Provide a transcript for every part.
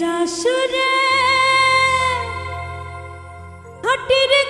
যা সুরে হটিরে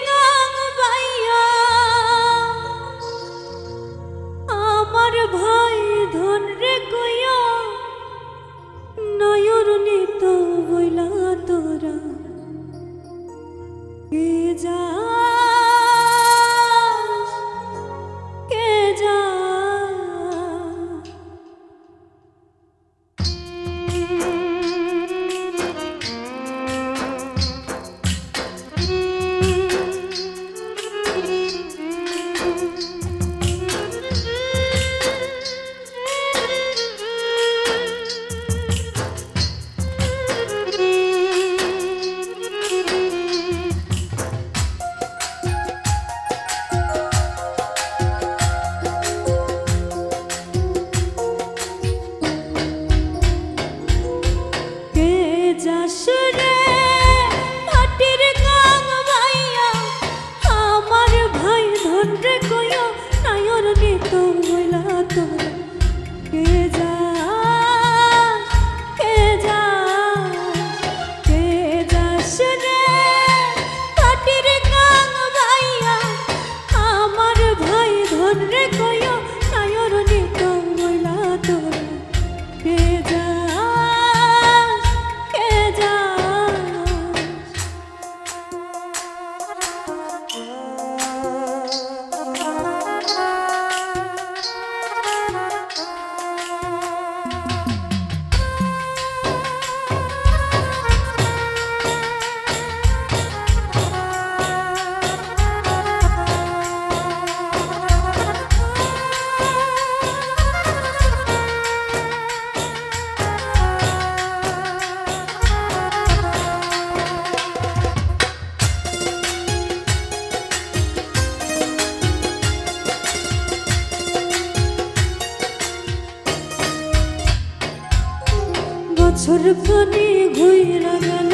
বছর খানি ঘুরে গেল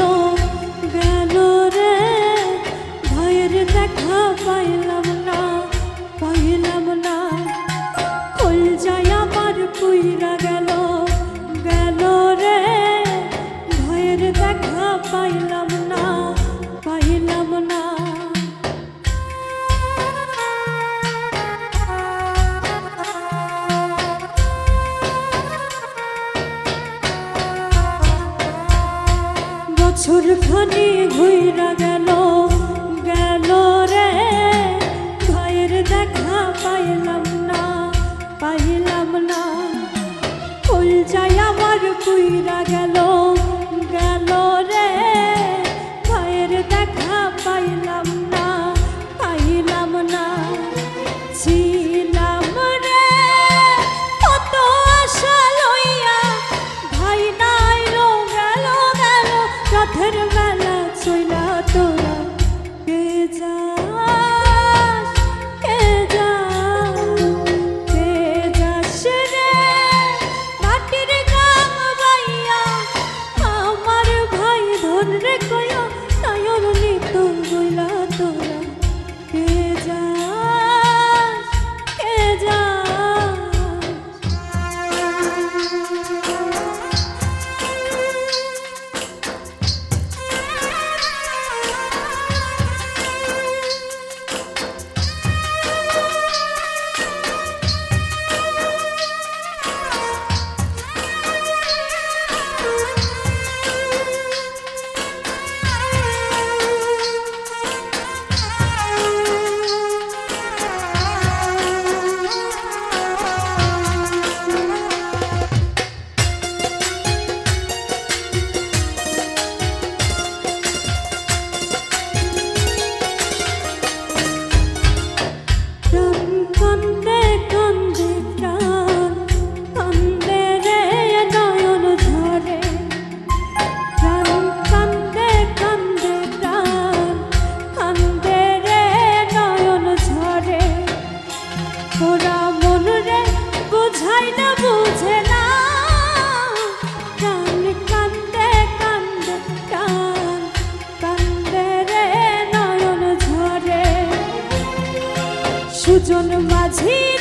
গেল রে। ভয়ের দেখা পাইলাম না পাইলাম না। কল যায় আমার পুইরা গেল বছর খানি ঘুরা গেল গেল রে। ভাইয়ের দেখা পাইলাম না পাইলাম না। ফুল যায় আমার পুইরা গেল সুজন মাঝি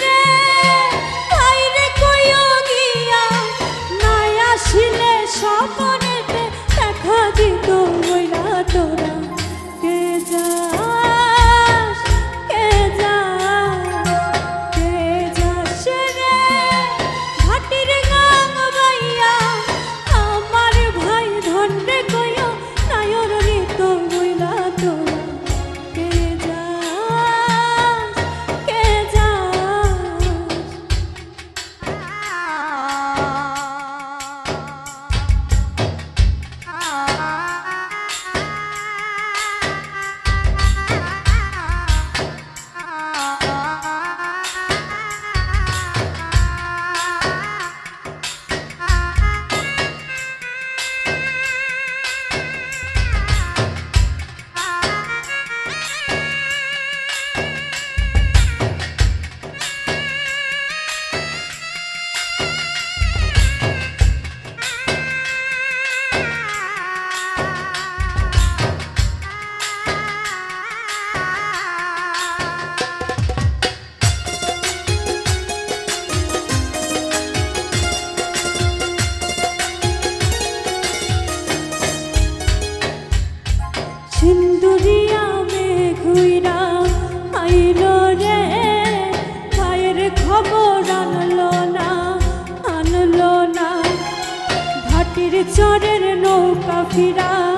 চরের নৌকা ফিরা।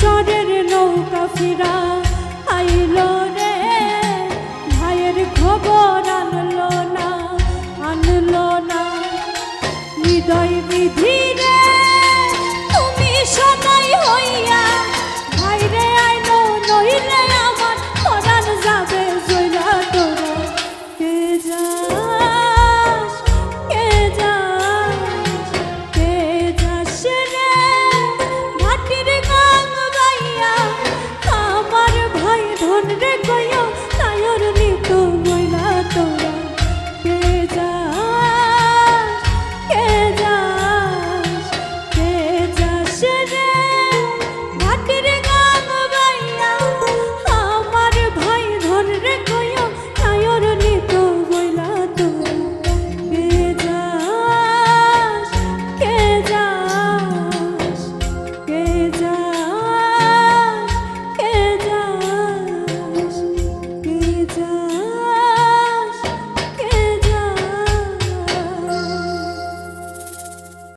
চরের নৌকা ফিরা আইল রে। ভাইয়ের খবর আনলো না আনলো না। হৃদয় বিধি